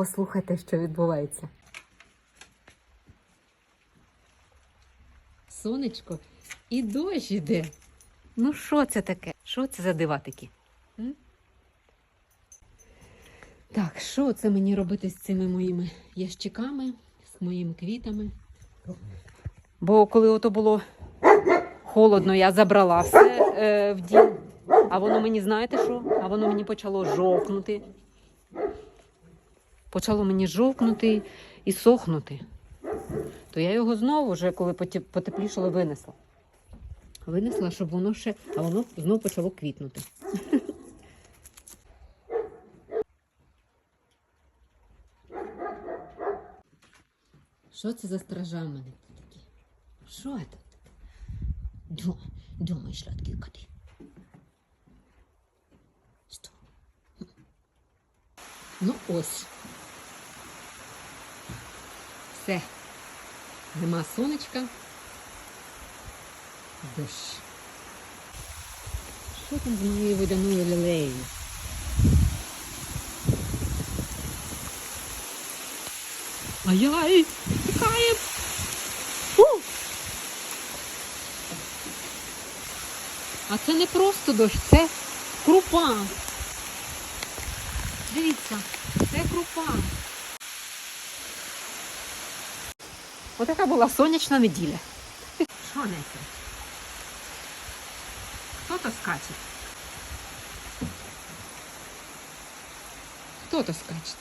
Послухайте, що відбувається. Сонечко і дощ іде. Ну, що це таке? Що це за дива такі? М? Так, що це мені робити з цими моїми ящиками, з моїми квітами? Бо коли ото було холодно, я забрала все е, в дім. А воно мені, знаєте що? А воно мені почало жовкнути. Почало мені жовкнути і сохнути. То я його знову, вже коли поте- потеплішало, винесла. Винесла, щоб воно ще, а воно знову почало квітнути. Що це за стража мене тут такі? Що це? Дю- Думай, сладкий коти. Ну ось. Все. Нема сонечка. Дощ. Що там з моєю водяною лілеєю? Ай-яй! Тікає! Фу! А це не просто дощ, це крупа. Дивіться, це крупа. Отака була сонячна неділя. Що Несі? Хто то скаче? Хто то скаче?